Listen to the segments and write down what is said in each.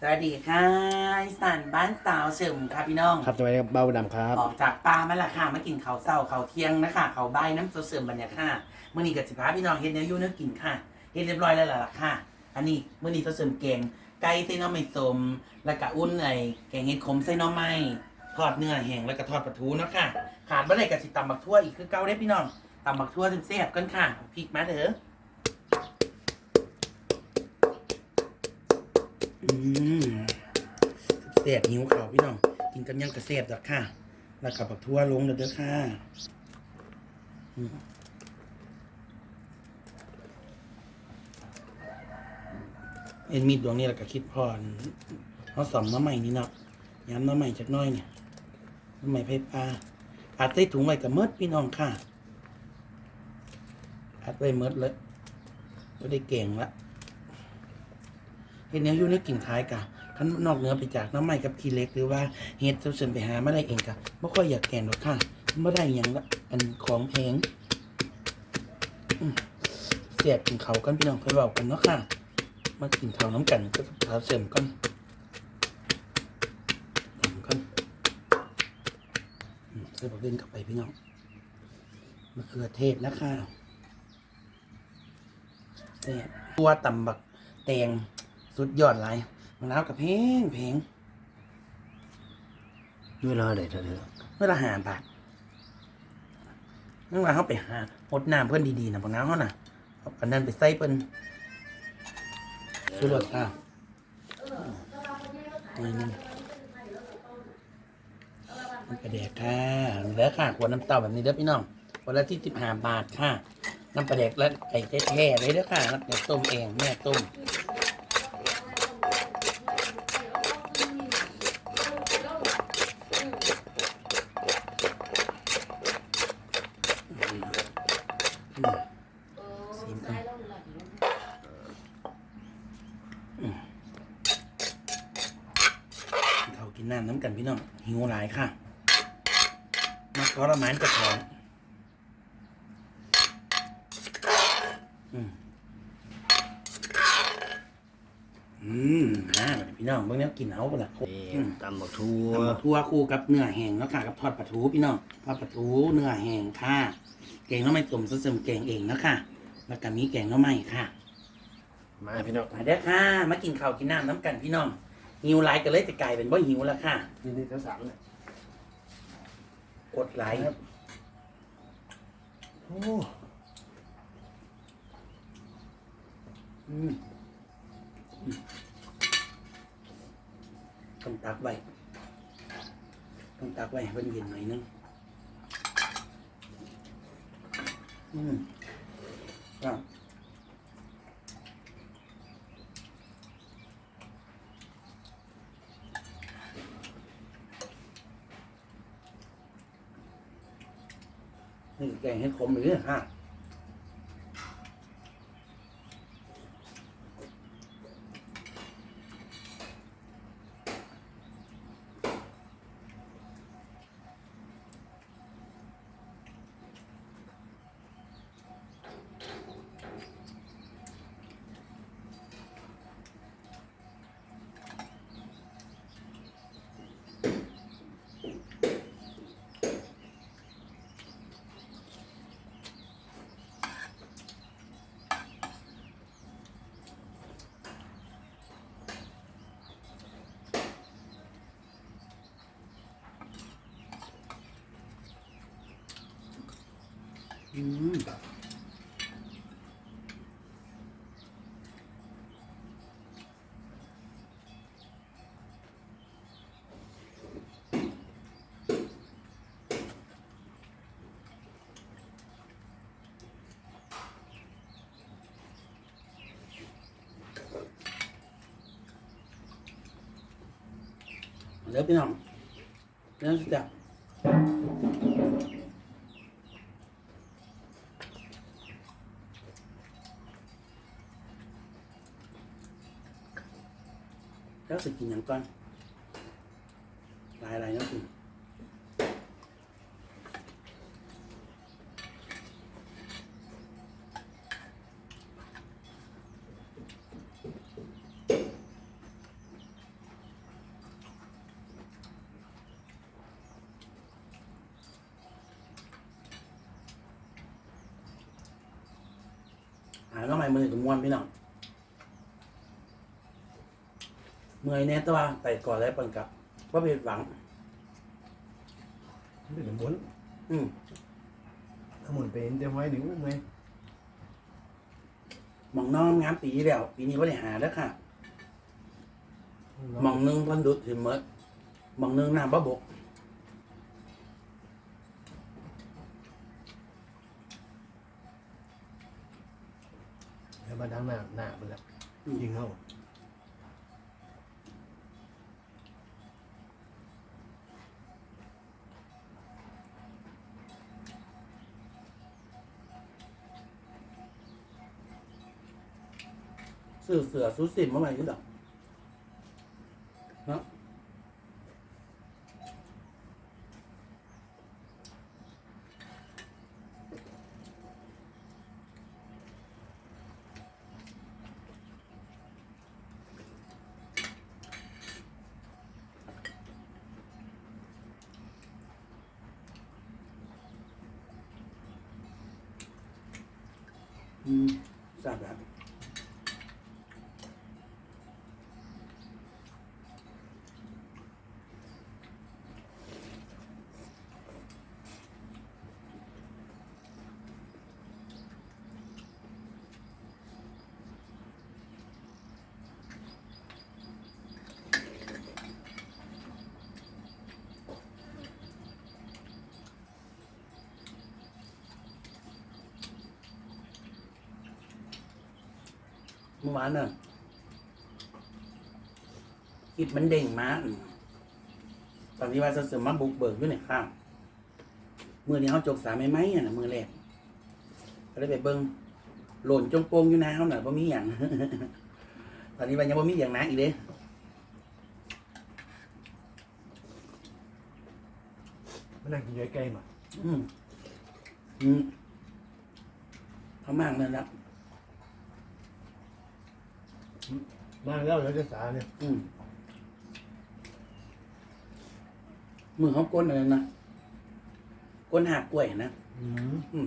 สวัสดีค่ะอีสานบ้านสาวเฉิมค่ะพี่น้องครับสวัสดีครับเบ้าดำครับ ออกจากป่ามาและค่ะมากินข้าวเศร้าข้าวเที่ยงนะคะข้าวใบายน้ำเสริมบรรยากาศมื่อนี้กับสิพาพี่น้องเฮ็ดเนื้อยูเนื้อกินค่ะเฮ็ดเรียบร้อยแล้วล่ะค่ะ อันนี้มื่อนี้เสริมแกงไก่ใส่หน้อไม้สมแล้วก็อุ่นไอ้แกงเห็ดขมใส่หน้อไม้ทอดเนื้อแห้งแล้วก็ทอดปลาทูเนาะค่ะ ขาดบ่ได้กับสิตำบักทั่วอีกคือเก่าเด้พี่น้องตำบักทั่วแซ่บๆกันค่ะพริกมาเถอะ อืมเสียบหิวเขาวพี่น้อง กินกันยังกระเสียบดอกค่ะ แล้วขับบักทั่วลงเลยเด้อค่ะอืมเอ็นมีดดวงนี้แล้วก็คิดพรเขาสอมน้ำใหม่นี่เนาะย้ำน้ำใหม่จักน้อยเนี่ยน้ำใหม่ไผ่ปลาอัดใส่ถุงไว้กับเมดพี่น้องค่ะอัดไว้เมดเลยไม่ได้เก่งละ เฮ็ดแนวอยู่ในกลิ่นคล้ายกะคันนอกเนื้อไปจากน้ำใหม่กับขี้เล็กหรือว่าเฮ็ดเส่วนไปหาไมาได้เองกะบ่ค่อยอยากแกงหรอกค่ะบ่ได้หยังละอันของแพงเสียบกินเขากันพี่น้องค่อยเว้ากันเนาะค่ะ มากินเขาน้ำกันก็ข้าเสริมก่อนก่อนใส่บักเล่นกลับไปพี่น้องมะเขือเทศนะคะแซ่บตัวตำบักแตง สุดยอดไรมะนาวกับเพลงเพลงเวลาไหนเธอเธอเมื่อละหาบาทนั่งว่าเขาไปหาหดน้ำเพื่อนดีๆนะพวกน้ำเขาน่ะเอาอันนั้นไปใส่เพิ่นสุดยอดค่ะนี่นึงมันกระแดกค่ะเหลือค่ะขวดน้ำเต้าแบบนี้เด้อพี่น้องคนละที่สิบห้าบาทค่ะ น้ำปลาแดกและไก่แท้ๆเลยเด้อค่ะน้ำเดี๋ยวต้มเองแม่ต้ม ซีมกันเขากิ นน้ำน้ำกันพี่น้องหิวหลายค่ะมาทรมานกับของอืมอืมนะพี่น้องเบิ่งแนวกินเอาไปละนี่อืมตำบักทั่วทำทั่วคู่กับเนื้อแห้งแล้วค่ะกับทอดปลาทูพี่น้องทอดปลาทูเนื้อแห้งค่ะแกงหน้ำไม้ต้มซึ่งแกงเองนะค่ะแล้วก็มีแกงหน้ำไม้ค่ะ มาพี่น้องมาเด้อค่ะ มากินข้าวกินน้ำน้ำกันพี่น้อง หิวหลายก็เลยจะกลายเป็นบ่หิวแล้วค่ะ นี่นี่ทั้งสามเลยกดไลค์โอ้อืมอืมต้องตักไว้ ต้องตักไว้ให้เพิ่นเย็นหน่อยนึง อืมก็นี่ แกงเห็ดขมอีกเนี่ย ค่ะอืมเดี๋ยวพี่น้องเดี๋ยวจะแล้วสิกินอย่างก่อน rất là chị nhận con. Lại lại nó cùng à, nó mày mới được ngoan biết nào. เมื่อยแน่ตัวไปก่อนแล้วเปิ่นกับว่าผิดหวัง ไม่ถึงหมุนอืมถ้าหมุนเป็นเต็มไว้ถึงไหมหมองน้องงามปีที่แล้วปีนี้ว่าได้หาแล้วค่ะหมองหนึงเพันดุดถึงเมดหมองหนึงน้ำบ่บกแล้วมาดังหน้าหน้าไปแล้วยิงเข้า ซื้อเสือซื้อสิมมาใหม่ที่ดอกเนาะอืมทราบแล้ว มื่อวานน่ะคลิปมันเด้งมาอืมตอนที่ว่าจะเสริมมาบุกเบิกอยู่ในข้างมือนี้เขาจกสามไม้ไม้อะนะมือแรกก็ได้ไปเบิ้งหล่นจงโปงอยู่นะเขาหน่อยว่ามีอย่างตอนนี้วันยังว่ามีอย่างนะอีกเด้ไม่นั่งกินย้อยไก่มาอืมอืมเขามากนั่นละ มาแล้วแล้วจะสาเนี่ยอืมมือเขาก้นอะไรนะก้นหักกล้วยนะ อืมอืมอืม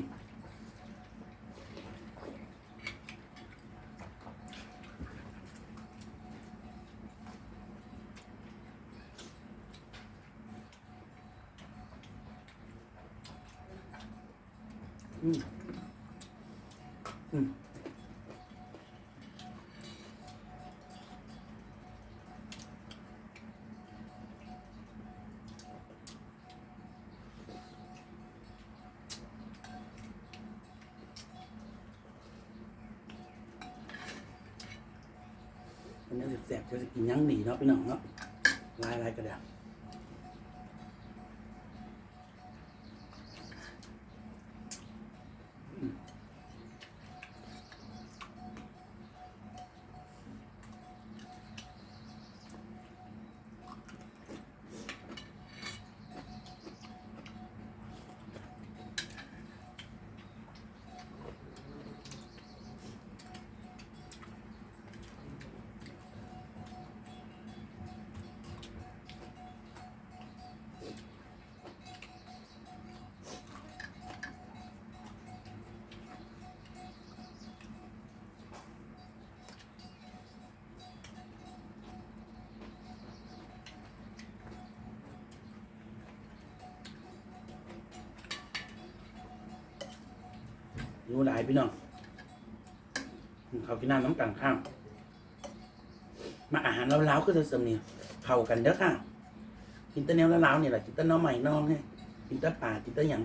แสบๆจะกินยังหนีเนาะพี่น้องเนาะลายลายกระดาษ อยู่หลายพี่น้องเขากินน้ำน้ำกลางข้างมาอาหารเล้าๆก็จะเสริมเนี่ยเขากันเด้อค่ะกินแตะแนวเล้าๆเนี่ยแหละกินแตะน้อใหม่น้องเนี่ยกินแตะป่ากินแตะหยัง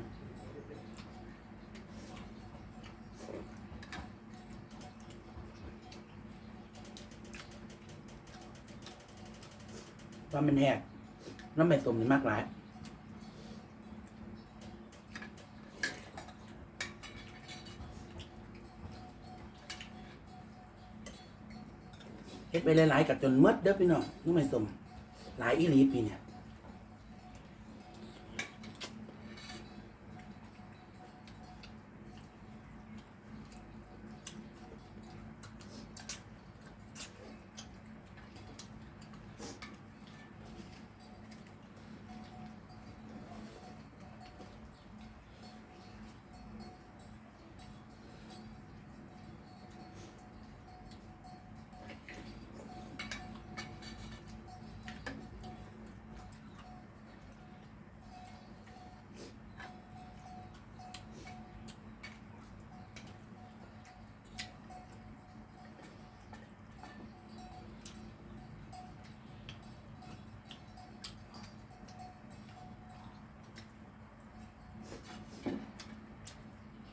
ว่ามันแหกน้ำใหม่ตมนี่มากหลาย เฮ็ดไปหลายๆกับจนหมดเด้อพี่น้องนึกไม่สมหลายอีหลีปีเนี่ย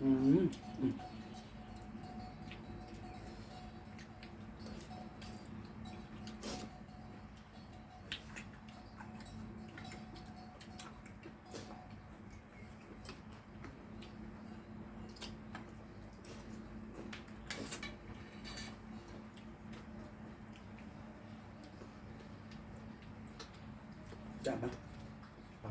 อืมอืมจับมั้ย ครั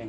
บ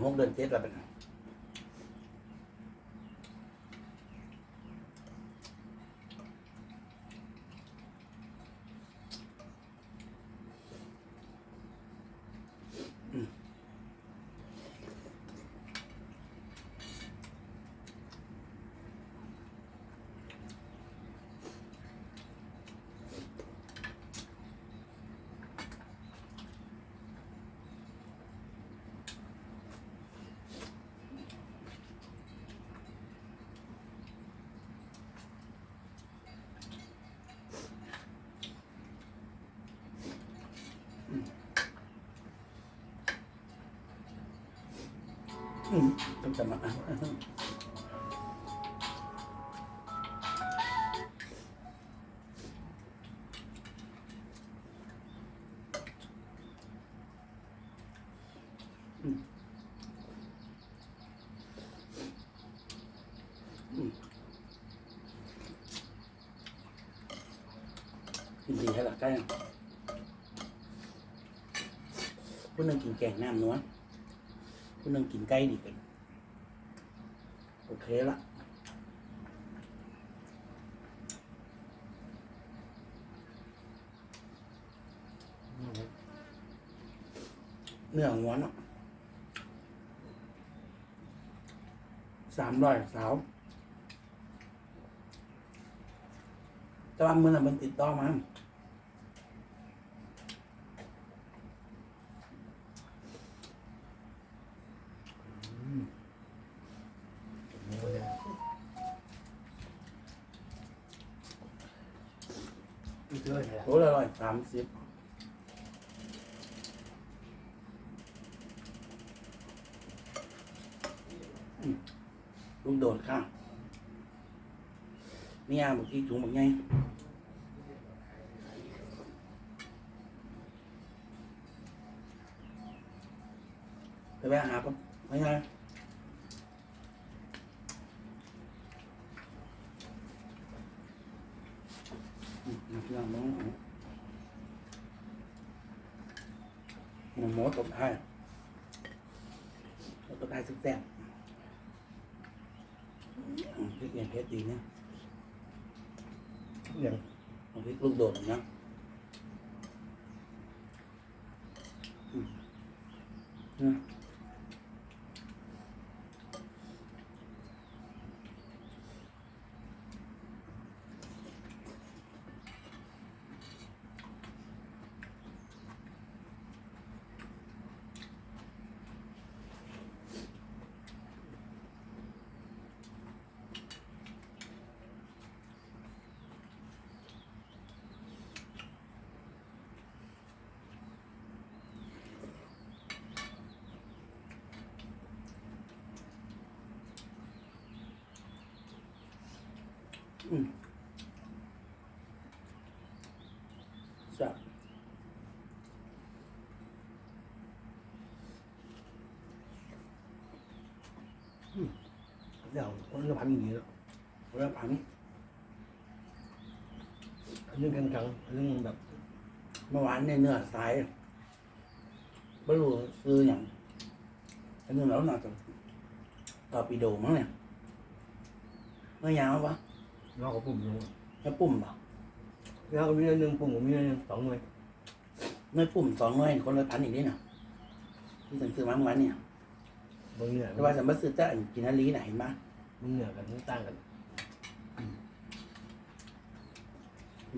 หาไว้เขาเลยกับหมดพี่น้องเดือนเจ็ดเป็นหกเดือน เจ็ดแล้วเป็นอืมต้องจะมาอะอืมอืมกินดีให้หลักใกล้คุณนึงกินแกงน้ำนัว คุณนึงกินไก่ดีกันโอเคละเนื้อหัวเนาะสามร้อยสาวแต่ว่ามือน่ะมันติดต่อมา หมูเนี่ย ไม่เจอเลย โลละร้อยสามสิบอืมลูกโดดข้างนี่ยบอกที่ถุงบอกไงไปแวะหาปั๊บไม่ไงอืมน้ำเรื่องน้องเอาหมูหมูตบท้ายตบท้ายสุดแซ่บอืมพริกเนี่ยเพชรดีเนี่ย อย่าง เอาพริกลูกโดดนะอืม นะอืมแซ่บเดี๋ยวคนละพันอย่างนี้แล้วเรือผันเรื่องกันกังเรื่องแบบเมื่อวานในเนื้อสายไม่รู้ซื้ออย่างอันนี้แล้วน่าจะต่อปีโดมั้งเนี่ยเมื่อยาวปะ นอกกับปุ่มอยู่แล้วปุ่มปะแล้วก็มีอันหนึ่งปุ่มกับมีอันหนึ่งสองเลยอหน่วยปุ่มสองหน่วยคนละพันอีกนี่เนาะที่ฉันซื้อมาเมื่อวานเนี่ยเบิ่งเหนือแต่ว่าฉันมาซื้อแต่อันกินนาลีน่ะเห็นปะเบิ่งเหนือกันต่างกัน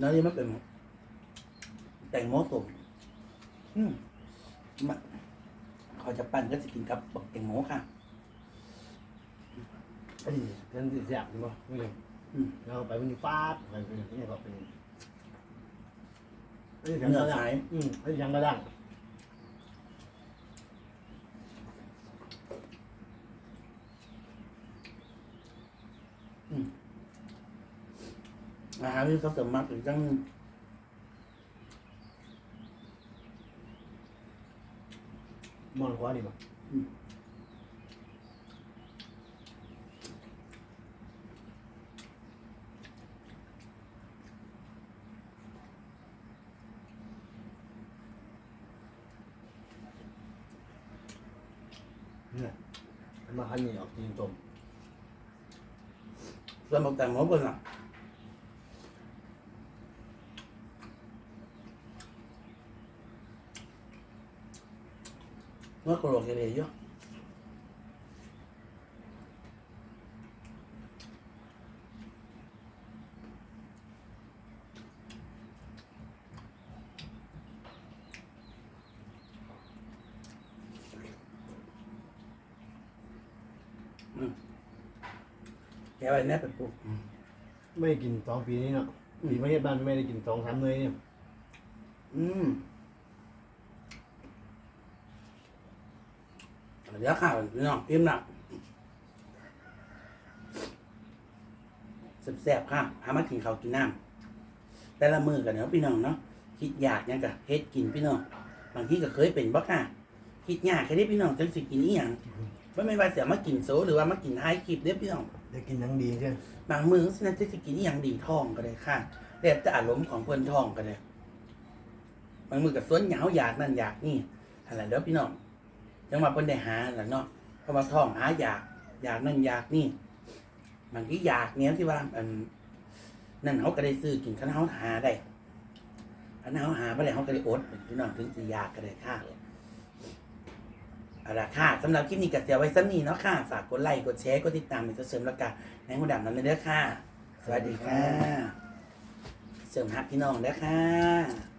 นาลีมันเป็นแตงโมสมอืมมาเขาจะปั้นก็จะกินกับบักแตงโมค่ะอันนี้กันสิแซ่บดีบ่นี่เลยอืม เราไปมันฟาดไปเป็นนี่ก็เป็นไอ้ยังกระด้างอืมไอ้ยังกระด้างอาหารที่เขาเสริมมาถึงจังมอนขวาดีบ่ะ เนี่ยมันมาขันนี่ออกจีนต้มส่วนบักแตงโมเบิ่งอะเมื่อโคโรเกเรเยอะ แกไว้แน่เป็นปุ๊บไม่ได้กินสองปีนี้เนาะปีประเทศบ้านไม่ได้กินสองสามเลยเนี่ยอืมเดี๋ยวข้าวพี่น้องอิ่มละแซ่บๆค่ะหามากินข้าวกินน้ำแต่ละมือกันเนาะพี่น้องเนาะคิดอยากหยังกะเฮ็ดกินพี่น้อง บางทีก็เคยเป็นบ่ค่ะ คิดยากแค่นี้พี่น้องจังสิกินอีหยัง ไม่ไม่ว่าเสียมากินโซหรือว่ามากินไฮคลิปเด้อพี่น้องได้กินทั้งดีใช่ไหมบางมือสินะจะกินอีหยังดีท้องก็ได้ค่ะแล้วแต่อารมณ์ของเพิ่นท้องก็ได้บางมือกับสวนเหงาอยากนั่นอยากนี่อะไรเด้อพี่น้องจังว่าเพิ่นได้หาแหละเนาะเพราะว่าท้องหาอยาก อยากนั่นอยากนี่บางทีอยากเนี้ยที่ว่าอันนั่นเขาก็ได้ซื้อกินคันเขาหาได้คันเขาหาบ่ได้เขาก็ได้อดพี่น้องถึงจะอยากก็ได้ค่ะ เอาละค่ะสำหรับคลิปนี้ก็เสียไว้สักนี้เนาะค่ะ ฝากกดไลค์กดแชร์กดติดตามเป็นตัวเสริมแล้วกันแมงหูดำนั้นเลยเด้อค่ะ สวัสดีค่ะ เสริมฮักพี่น้องเด้อค่ะ